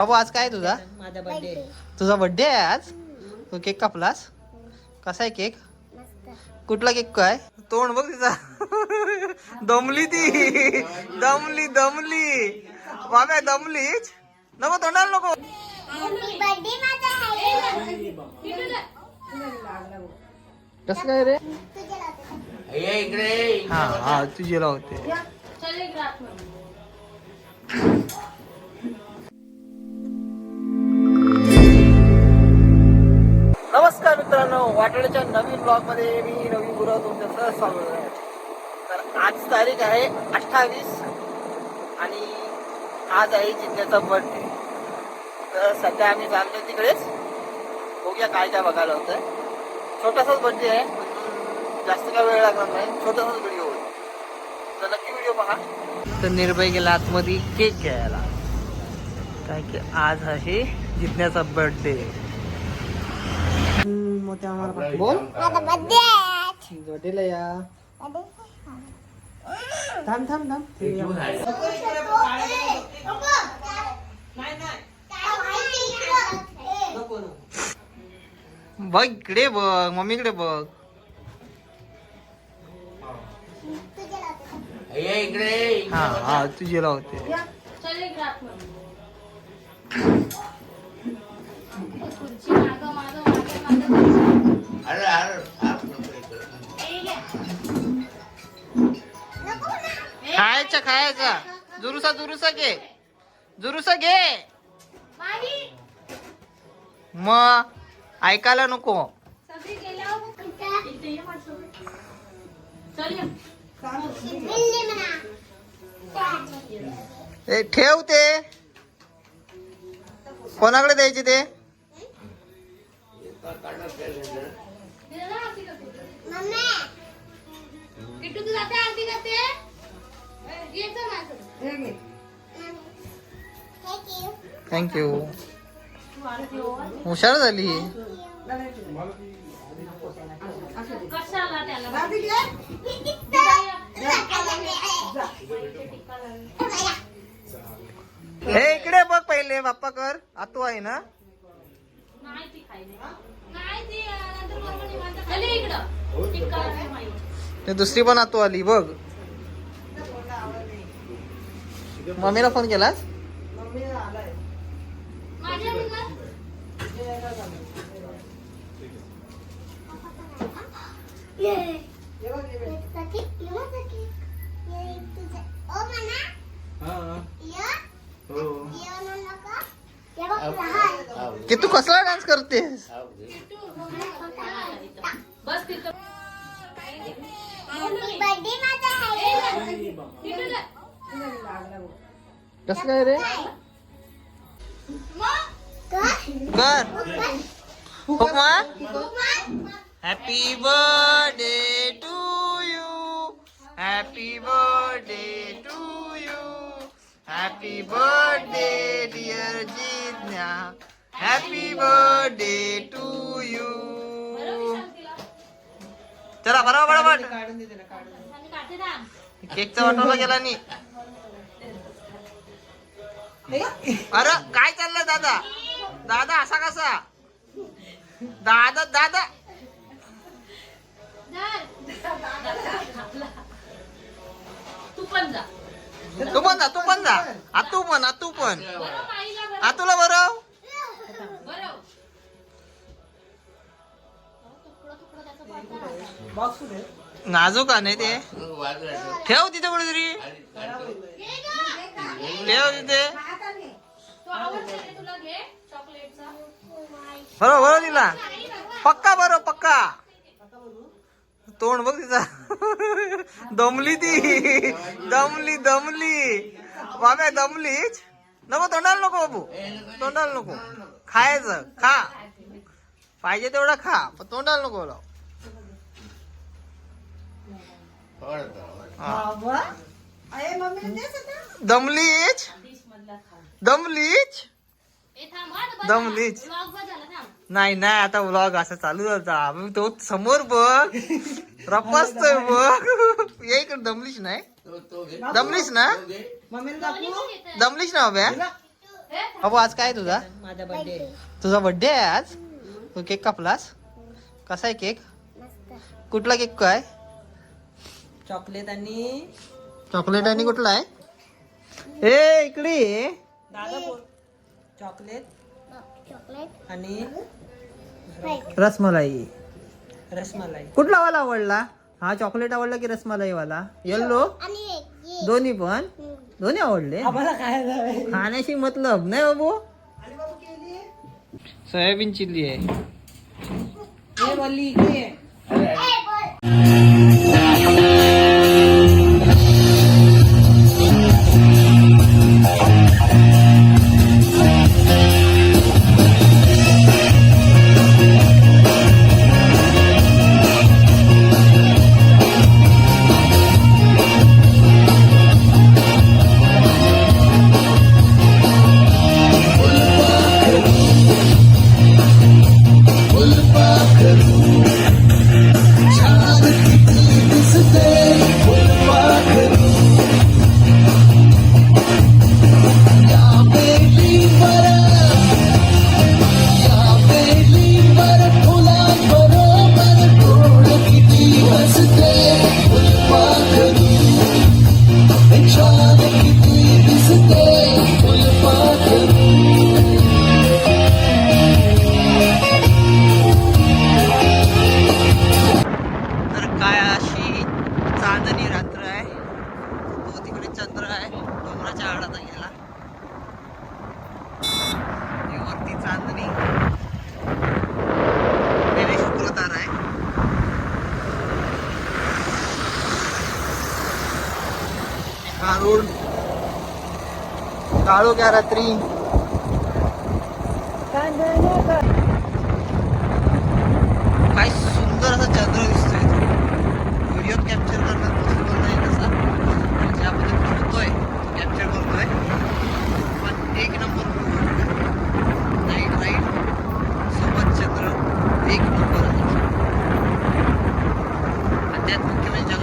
बाबू आज काय तुझा? माझा बर्थडे तुझा बर्थडे आहे आज? तू केक कापलास? कसा आहे केक? कुठला केक काय तोंड बघ तिचा. दमली ती. दमली दमली. बाबा दमलीच. नको तोंडाला नको. कसं काय रे? हा हा तुझे लावते. मित्रांनो नवीन ब्लॉगमध्ये मी रवी गुरव तुमचं सहज स्वागत आहे. तर आज तारीख आहे अठ्ठावीस आणि आज आहे जिल्ह्याचा बर्थडे तर सध्या आम्ही चाललो तिकडेच. बघूया काय काय बघायला होतं छोटासाच बर्थडे आहे जास्त काय वेळ लागणार नाही. छोटासाच व्हिडिओ होईल. तर नक्की व्हिडिओ पहा. तर निर्भय गेला आतमध्ये केक घ्यायला. काय की आज आहे जिज्ञाचा बर्थडे मोठ्या आम्हाला बोल. या थांब थांब थांब. बघ इकडे बघ मम्मीकडे बघ. हा हा तुझे लावते. खायचा खायचा. जुरुसा जुरुसा घे. जुरुसा घे. मग ऐकायला नको. ए, ठेव ते. कोणाकडे द्यायचे ते? किट्टू तू जाते आरती करते? येतो माझं. थँक्यू हुशार झाली. कशाला त्याला? हे इकडे बघ पहिले बाप्पा कर. आतू आहे ना? नाही ती खायली नाही ती नंतर बरोबर निवांत इकडं माहिती. ते दुसरी पण आतू आली बघ मम्मीला फोन केलास माझ्या रूमला की तू कसला डान्स करतेस? कस काय रे? कर. हुकमा happy birthday to you happy birthday to you happy birthday dear Jigya happy birthday to you चला बरोबर बरोबर काढते केकचा वाटवला गेला नी. अरे काय चाललंय दादा? दादा असा कसा? दादा दादा. तू पण जा तू पण जा. तू पण जा. आ तू पण आ तू पण. आ तुला बरं? नाजूक आहे नाही ते? ठेव तिथे कुठेतरी. ठेव तिथे. तो बरोबर बरोबर तिला. पक्का बरं पक्का. तोंड बघ तिचा. दमली ती. दमली दमली. बाबा दमलीच नको तोंडाला नको बाबू. तोंडाला नको. खायचं खा. पाहिजे तेवढा खा. पण तोंडाला नको लाव हा. दमलीच? दमलीच? दमलीच. नाही नाही आता व्लॉग असं चालू होता तो समोर बघ. रपासतोय बघ. ये इकडे दमलीच नाही? दमलीच ना. दमलीच ना बाब्या बाबू आज काय आहे तुझा? माझा बर्थडे तुझा बर्थडे आहे आज? तू केक कापलास? कसा आहे केक कुठला केक काय चॉकलेट आणि चॉकलेट आणि कुठला आहे? ए इकडे ये. दादा बोल. Chocolate chocolate. आणि रसमलाई. रसमलाई. कुठला वाला आवडला? हा चॉकलेट आवडला की रसमलाई वाला? येल्लो? आणि एक ये दोन्ही पण? दोन्ही आवडले? आम्हाला काय झालंय? खाण्याशी मतलब नाही बाबू? सोयाबीन चिल्ली आहे. हे इकडे ये. चंद्र आहे. तो तिकडे चंद्र आहे. डोंगराच्या आडात गेला वरती चांदणी. रात्री? काय सुंदर असा चंद्र दिसतोय. dead, come in,